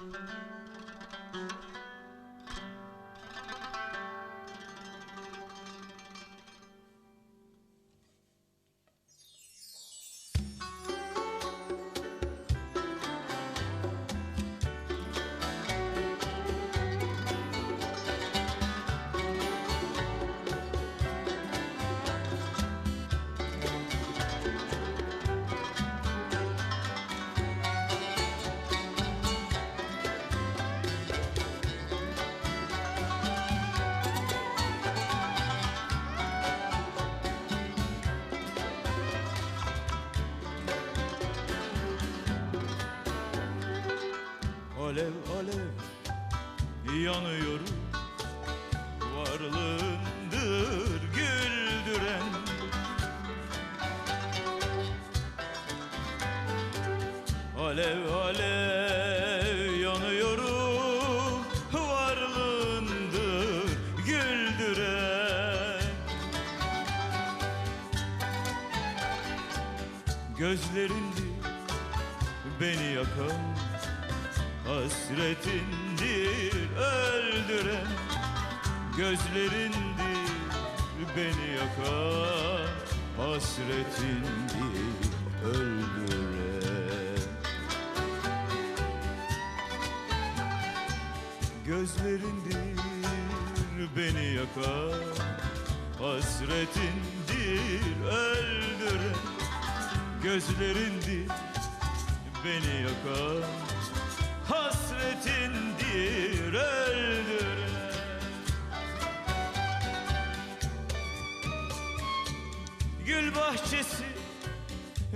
Música Alev alev yanıyoruz. Varlığındır güldüren. Alev alev yanıyorum Varlığındır güldüren. Gözlerindir beni yakan Hasretindir öldüren Gözlerindir beni yakan Hasretindir öldüren Gözlerindir beni yakan Hasretindir öldüren Gözlerindir beni yakan Hasretindir öldüren Gül bahçesi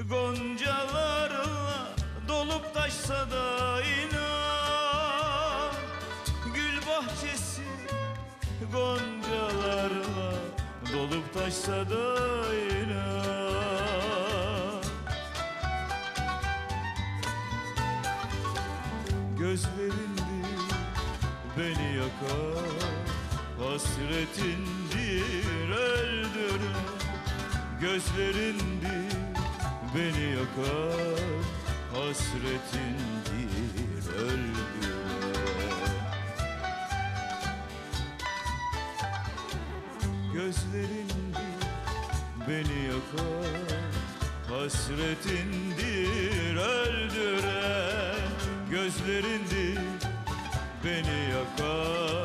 goncalarla dolup taşsa da inan. Gül bahçesi goncalarla dolup taşsa da inan Gözlerindir beni yakar. Hasretindir öldüren Gözlerindir beni yakar. Hasretindir öldüren Gözlerindir beni yakar. Hasretindir öldüren Gözlerindir beni yakar